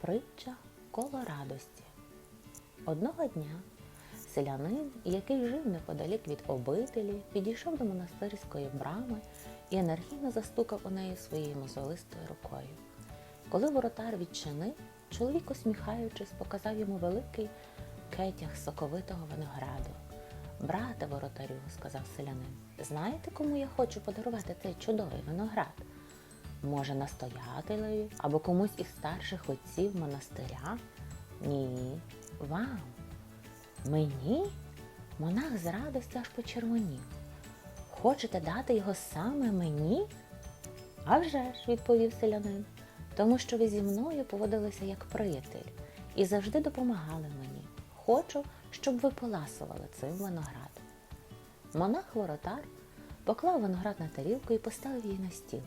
Притча коло радості. Одного дня селянин, який жив неподалік від обителі, підійшов до монастирської брами і енергійно застукав у неї своєю мозолистою рукою. Коли воротар відчинив, чоловік, усміхаючись, показав йому великий кетяг соковитого винограду. Брате воротарю, сказав селянин, знаєте, кому я хочу подарувати цей чудовий виноград? Може, настоятелеві або комусь із старших отців монастиря? Ні, вам. Мені? Монах з радості аж почервонів. Хочете дати його саме мені? «А вже ж», – відповів селянин, тому що ви зі мною поводилися як приятель і завжди допомагали мені. Хочу, щоб ви поласували цим виноградом. Монах-воротар поклав виноград на тарілку і поставив її на стіл.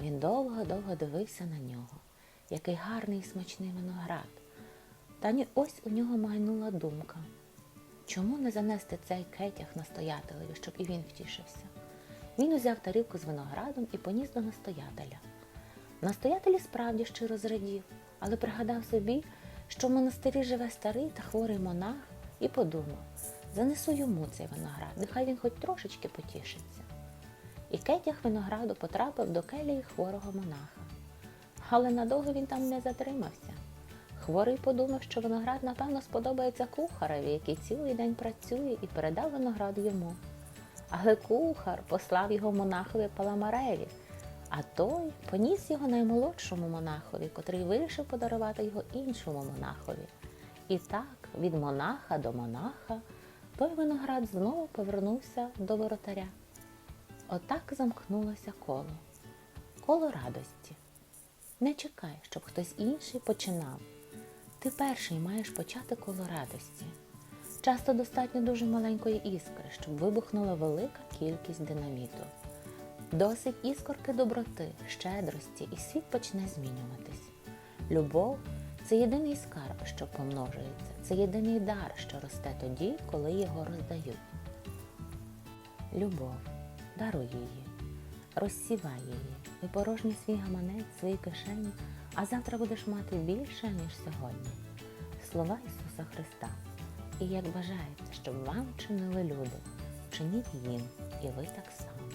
Він довго-довго дивився на нього. Який гарний і смачний виноград. Та ні ось у нього майнула думка. Чому не занести цей кетяг настоятелеві, щоб і він втішився? Він узяв тарілку з виноградом і поніс до настоятеля. Настоятель справді щиро зрадів, але пригадав собі, що в монастирі живе старий та хворий монах, і подумав, занесу йому цей виноград, нехай він хоч трошечки потішиться. І кетяг винограду потрапив до келії хворого монаха. Але надовго він там не затримався. Хворий подумав, що виноград, напевно, сподобається кухареві, який цілий день працює і передав виноград йому. Але кухар послав його монахові Паламареві, а той поніс його наймолодшому монахові, котрий вирішив подарувати його іншому монахові. І так, від монаха до монаха, той виноград знову повернувся до воротаря. Отак замкнулося коло. Коло радості. Не чекай, щоб хтось інший починав. Ти перший маєш почати коло радості. Часто достатньо дуже маленької іскри, щоб вибухнула велика кількість динаміту. Досить іскорки доброти, щедрості, і світ почне змінюватись. Любов це єдиний скарб, що помножується, це єдиний дар, що росте тоді, коли його роздають. Любов, даруй її, розсівай її, і порожній свій гаманець, свої кишені, а завтра будеш мати більше, ніж сьогодні. Слова Ісуса Христа. І як бажаєте, щоб вам чинили люди, чиніть їм, і ви так само.